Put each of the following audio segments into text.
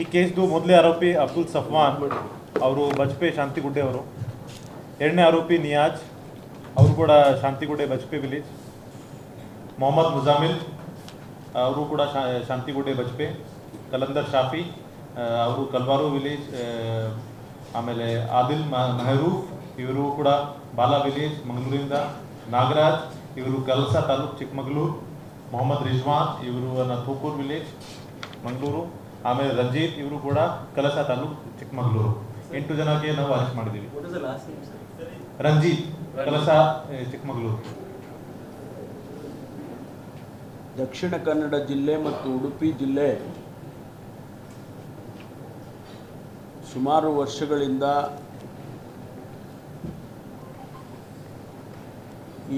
ಈ ಕೇಸ್ದು ಮೊದಲೇ ಆರೋಪಿ ಅಬ್ದುಲ್ ಸಫ್ವಾನ್, ಅವರು ಬಜ್ಪೆ ಶಾಂತಿಗುಡ್ಡೆ ಅವರು. ಎರಡನೇ ಆರೋಪಿ ನಿಯಾಜ್, ಅವರು ಕೂಡ ಶಾಂತಿಗುಡ್ಡೆ, ಬಜ್ಪೆ ವಿಲೇಜ್. ಮೊಹಮ್ಮದ್ ಮುಜಾಮಿಲ್, ಅವರು ಕೂಡ ಶಾಂತಿಗುಡ್ಡೆ, ಬಜ್ಪೆ. ಕಲಂದರ್ ಶಾಫಿ ಅವರು ಕಲ್ವಾರು ವಿಲೇಜ್ ಆಮೇಲೆ ಆದಿಲ್ ಮೆಹರೂಫ್ ಇವರು ಕೂಡ ಬಾಲಾ ವಿಲೇಜ್, ಮಂಗಳೂರಿಂದ. ನಾಗರಾಜ್, ಇವರು ಕಲ್ಸಾ ತಾಲೂಕ್ ಚಿಕ್ಕಮಗಳೂರು. ಮೊಹಮ್ಮದ್ ರಿಜ್ವಾನ್, ಇವರು ಥೂಕೂರ್ ವಿಲೇಜ್, ಮಂಗಳೂರು. ಆಮೇಲೆ ರಂಜಿತ್ ಇವರು ಕೂಡ ಕಲಸ ತಾಲೂಕು ಚಿಕ್ಕಮಗಳೂರು. ಎಂಟು ಜನಕ್ಕೆ ನಾವು ಅರೆಸ್ಟ್ ಮಾಡಿದೀವಿ What is the last name, sir? Ranjit ಕಲಸ Chikkamagaluru. Dakshina Kannada ಜಿಲ್ಲೆ ಮತ್ತು ಉಡುಪಿ ಜಿಲ್ಲೆ ಸುಮಾರು ವರ್ಷಗಳಿಂದ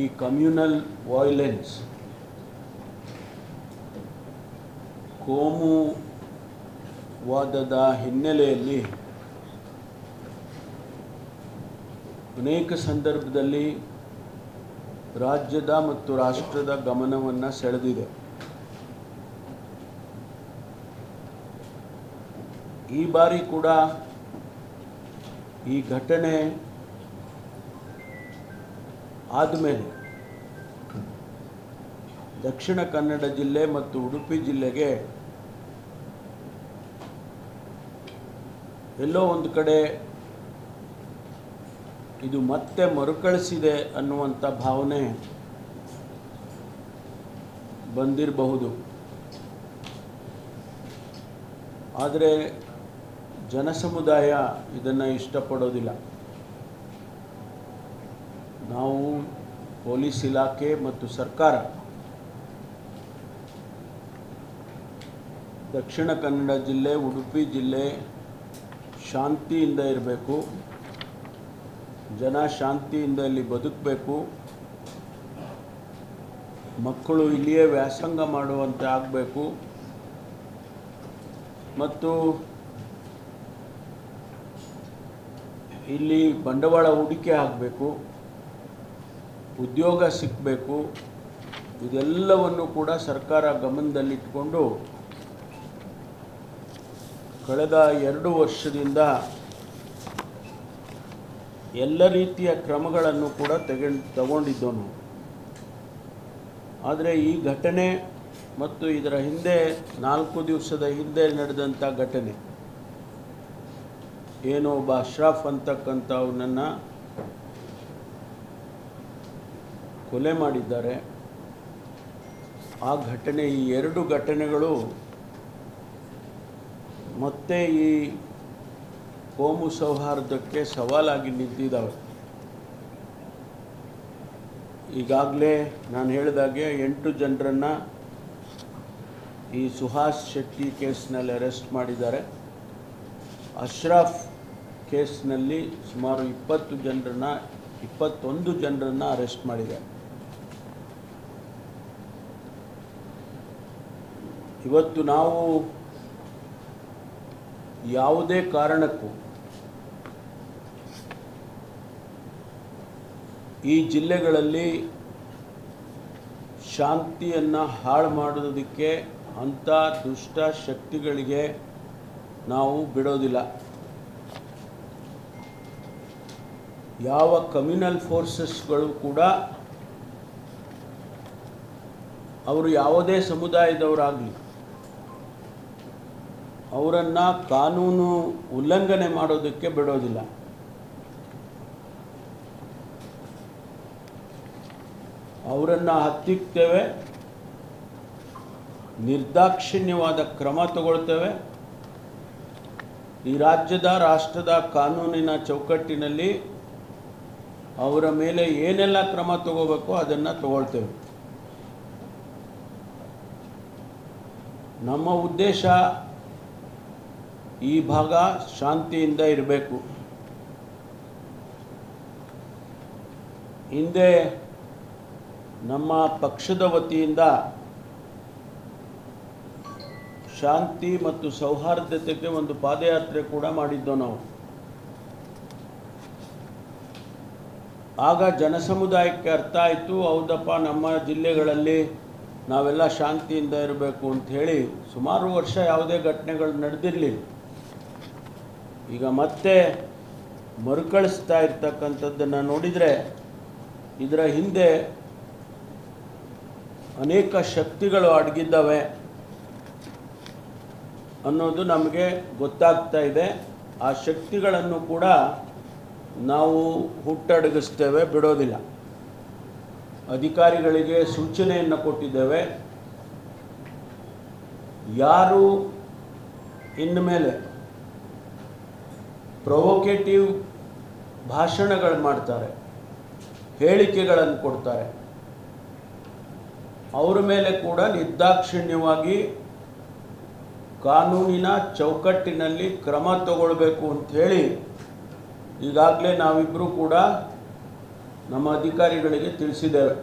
ಈ ಕಮ್ಯುನಲ್ ವಾಯ್ಲೆನ್ಸ್ ಕೋಮುವಾದದ ಹಿನ್ನೆಲೆಯಲ್ಲಿ ಅನೇಕ ಸಂದರ್ಭದಲ್ಲಿ ರಾಜ್ಯದ ಮತ್ತು ರಾಷ್ಟ್ರದ ಗಮನವನ್ನು ಸೆಳೆದಿದೆ. ಈ ಬಾರಿ ಕೂಡ ಈ ಘಟನೆ ಆದಮೇಲೆ ದಕ್ಷಿಣ ಕನ್ನಡ ಜಿಲ್ಲೆ ಮತ್ತು ಉಡುಪಿ ಜಿಲ್ಲೆಗೆ ಎಲ್ಲೋ ಒಂದು ಕಡೆ ಇದು ಮತ್ತೆ ಮರುಕಳಿಸಿದೆ ಅನ್ನುವಂಥ ಭಾವನೆ ಬಂದಿರಬಹುದು. ಆದರೆ ಜನಸಮುದಾಯ ಇದನ್ನು ಇಷ್ಟಪಡೋದಿಲ್ಲ. ನಾವು ಪೊಲೀಸ್ ಇಲಾಖೆ ಮತ್ತು ಸರ್ಕಾರ ದಕ್ಷಿಣ ಕನ್ನಡ ಜಿಲ್ಲೆ, ಉಡುಪಿ ಜಿಲ್ಲೆ ಶಾಂತಿಯಿಂದ ಇರಬೇಕು. ಜನ ಶಾಂತಿಯಿಂದ ಇಲ್ಲಿ ಬದುಕಬೇಕು. ಮಕ್ಕಳು ಇಲ್ಲಿಯೇ ವ್ಯಾಸಂಗ ಮಾಡುವಂತೆ ಆಗಬೇಕು. ಮತ್ತು ಇಲ್ಲಿ ಬಂಡವಾಳ ಹೂಡಿಕೆ ಆಗಬೇಕು. ಉದ್ಯೋಗ ಸಿಕ್ಕಬೇಕು ಇದೆಲ್ಲವನ್ನು ಕೂಡ ಸರ್ಕಾರ ಗಮನದಲ್ಲಿಟ್ಟುಕೊಂಡು ಕಳೆದ ಎರಡು ವರ್ಷದಿಂದ ಎಲ್ಲ ರೀತಿಯ ಕ್ರಮಗಳನ್ನು ಕೂಡ ತೆಗೆ ತಗೊಂಡಿದ್ದವನು ಆದರೆ ಈ ಘಟನೆ ಮತ್ತು ಇದರ ಹಿಂದೆ, ನಾಲ್ಕು ದಿವಸದ ಹಿಂದೆ ನಡೆದಂಥ ಘಟನೆ, ಏನು ಒಬ್ಬ ಅಶ್ರಾಫ್ ಅಂತಕ್ಕಂಥವನನ್ನು ಕೊಲೆ ಮಾಡಿದ್ದಾರೆ. ಆ ಘಟನೆ, ಈ ಎರಡು ಘಟನೆಗಳು ಮತ್ತೆ ಈ ಕೋಮು ಸೌಹಾರ್ದಕ್ಕೆ ಸವಾಲಾಗಿ ನಿಂತಿದ್ದಾವೆ. ಈಗಾಗಲೇ ನಾನು ಹೇಳಿದಾಗೆ ಎಂಟು ಜನರನ್ನು ಈ ಸುಹಾಸ್ ಶೆಟ್ಟಿ ಕೇಸ್ನಲ್ಲಿ ಅರೆಸ್ಟ್ ಮಾಡಿದ್ದಾರೆ. ಅಶ್ರಫ್ ಕೇಸ್ನಲ್ಲಿ ಸುಮಾರು ಇಪ್ಪತ್ತು ಜನರನ್ನು, ಇಪ್ಪತ್ತೊಂದು ಜನರನ್ನು ಅರೆಸ್ಟ್ ಮಾಡಿದೆ. ಇವತ್ತು ನಾವು ಯಾವುದೇ ಕಾರಣಕ್ಕೂ ಈ ಜಿಲ್ಲೆಗಳಲ್ಲಿ ಶಾಂತಿಯನ್ನು ಹಾಳು ಮಾಡೋದಕ್ಕೆ ಅಂಥ ದುಷ್ಟ ಶಕ್ತಿಗಳಿಗೆ ನಾವು ಬಿಡೋದಿಲ್ಲ. ಯಾವ ಕಮ್ಯುನಲ್ ಫೋರ್ಸಸ್ಗಳು ಕೂಡ ಅವರು ಯಾವುದೇ ಸಮುದಾಯದವರಾಗಲಿ ಅವರನ್ನು ಕಾನೂನು ಉಲ್ಲಂಘನೆ ಮಾಡೋದಕ್ಕೆ ಬಿಡೋದಿಲ್ಲ. ಅವರನ್ನು ಹತ್ತಿಕ್ತೇವೆ, ನಿರ್ದಾಕ್ಷಿಣ್ಯವಾದ ಕ್ರಮ ತಗೊಳ್ತೇವೆ. ಈ ರಾಜ್ಯದ, ರಾಷ್ಟ್ರದ ಕಾನೂನಿನ ಚೌಕಟ್ಟಿನಲ್ಲಿ ಅವರ ಮೇಲೆ ಏನೆಲ್ಲ ಕ್ರಮ ತಗೋಬೇಕು ಅದನ್ನು ತಗೊಳ್ತೇವೆ. ನಮ್ಮ ಉದ್ದೇಶ ಈ ಭಾಗ ಶಾಂತಿಯಿಂದ ಇರಬೇಕು. ಹಿಂದೆ ನಮ್ಮ ಪಕ್ಷದ ವತಿಯಿಂದ ಶಾಂತಿ ಮತ್ತು ಸೌಹಾರ್ದತೆಗೆ ಒಂದು ಪಾದಯಾತ್ರೆ ಕೂಡ ಮಾಡಿದ್ದೋ ನಾವು. ಆಗ ಜನಸಮುದಾಯಕ್ಕೆ ಅರ್ಥ ಆಯಿತು, ಹೌದಪ್ಪ, ನಮ್ಮ ಜಿಲ್ಲೆಗಳಲ್ಲಿ ನಾವೆಲ್ಲ ಶಾಂತಿಯಿಂದ ಇರಬೇಕು ಅಂತ ಹೇಳಿ ಸುಮಾರು ವರ್ಷ ಯಾವುದೇ ಘಟನೆಗಳು ನಡೆದಿರಲಿಲ್ಲ. ಈಗ ಮತ್ತೆ ಮರುಕಳಿಸ್ತಾ ಇರ್ತಕ್ಕಂಥದ್ದನ್ನು ನೋಡಿದರೆ ಇದರ ಹಿಂದೆ ಅನೇಕ ಶಕ್ತಿಗಳು ಅಡಗಿದ್ದಾವೆ ಅನ್ನೋದು ನಮಗೆ ಗೊತ್ತಾಗ್ತಾ ಇದೆ. ಆ ಶಕ್ತಿಗಳನ್ನು ಕೂಡ ನಾವು ಹುಟ್ಟಡಗಿಸ್ತೇವೆ, ಬಿಡೋದಿಲ್ಲ. ಅಧಿಕಾರಿಗಳಿಗೆ ಸೂಚನೆಯನ್ನು ಕೊಟ್ಟಿದ್ದೇವೆ. ಯಾರು ಇನ್ಮೇಲೆ ಪ್ರೊವೊಕೇಟಿವ್ ಭಾಷಣಗಳು ಮಾಡ್ತಾರೆ ಹೇಳಿಕೆಗಳನ್ನು ಕೊಡ್ತಾರೆ. ಅವರ ಮೇಲೆ ಕೂಡ ನಿರ್ದಾಕ್ಷಿಣ್ಯವಾಗಿ ಕಾನೂನಿನ ಚೌಕಟ್ಟಿನಲ್ಲಿ ಕ್ರಮ ತಗೊಳ್ಬೇಕು ಅಂತ ಹೇಳಿ ಈಗಾಗಲೇ ನಾವಿಬ್ಬರೂ ಕೂಡ ನಮ್ಮ ಅಧಿಕಾರಿಗಳಿಗೆ ತಿಳಿಸಿದ್ದೇವೆ.